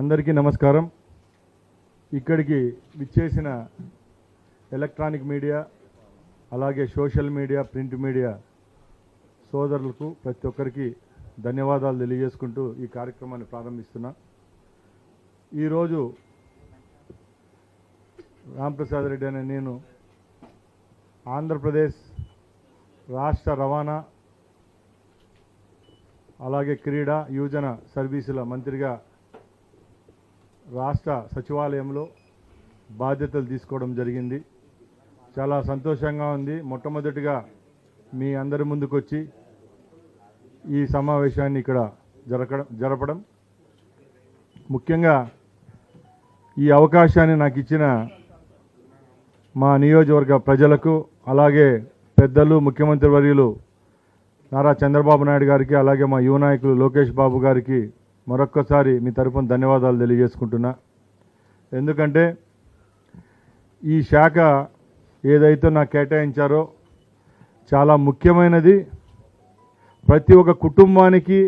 అందరికీ నమస్కారం. ఇక్కడికి విచ్చేసిన ఎలక్ట్రానిక్ మీడియా అలాగే సోషల్ మీడియా ప్రింట్ మీడియా సోదరులకు ప్రతి ఒక్కరికి ధన్యవాదాలు తెలియజేసుకుంటూ ఈ కార్యక్రమాన్ని ప్రారంభిస్తున్నా. ఈరోజు రాంప్రసాద్ రెడ్డి అనే నేను ఆంధ్రప్రదేశ్ రాష్ట్ర రవాణా అలాగే క్రీడా యువజన సర్వీసుల మంత్రిగా రాష్ట్ర సచివాలయంలో బాధ్యతలు తీసుకోవడం జరిగింది. చాలా సంతోషంగా ఉంది. మొట్టమొదటిగా మీ అందరి ముందుకు వచ్చి ఈ సమావేశాన్ని ఇక్కడ జరగడం జరపడం. ముఖ్యంగా ఈ అవకాశాన్ని నాకు ఇచ్చిన మా నియోజకవర్గ ప్రజలకు అలాగే పెద్దలు ముఖ్యమంత్రి వర్యులు నారా చంద్రబాబు నాయుడు గారికి అలాగే మా యువ నాయకులు లోకేష్ బాబు గారికి మరొక్కసారి మీ తరఫున ధన్యవాదాలు తెలియజేసుకుంటున్నా. ఎందుకంటే ఈ శాఖ ఏదైతే నాకు కేటాయించారో చాలా ముఖ్యమైనది. ప్రతి ఒక్క కుటుంబానికి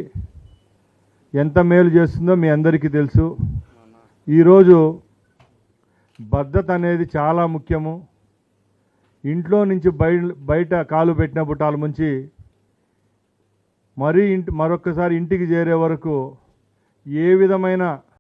ఎంత మేలు చేస్తుందో మీ అందరికీ తెలుసు. ఈరోజు భద్రత అనేది చాలా ముఖ్యము. ఇంట్లో నుంచి బయట బయట కాలు పెట్టిన బుట్టాల నుంచి మరీ ఇంటి మరొకసారి ఇంటికి చేరే వరకు ఏ విధమైన